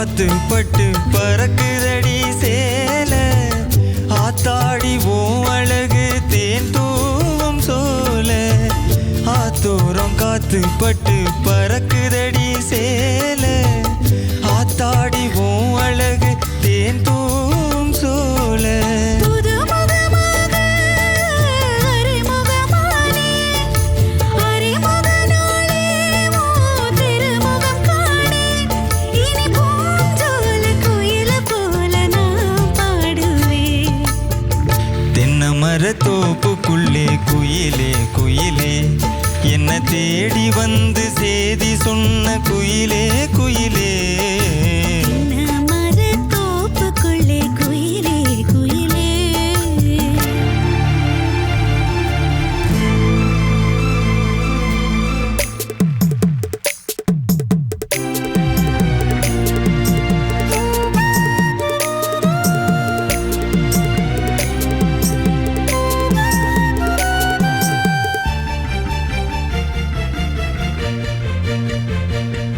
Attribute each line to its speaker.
Speaker 1: காத்து பட்டு பறக்குதடி சேல. ஆத்தாடி ஓம் அழகு தேன் தூவம் சோல. ஆத்தோரம் காத்து பட்டு பறக்குதடி சேல. ஆத்தாடி ஓம் அழகு தேன்
Speaker 2: தூ
Speaker 1: தென்னை மரத்தோப்புக்குள்ளே குயிலே குயிலே. என்ன தேடி வந்து சேதி சொன்ன குயிலே குயிலே. Thank you.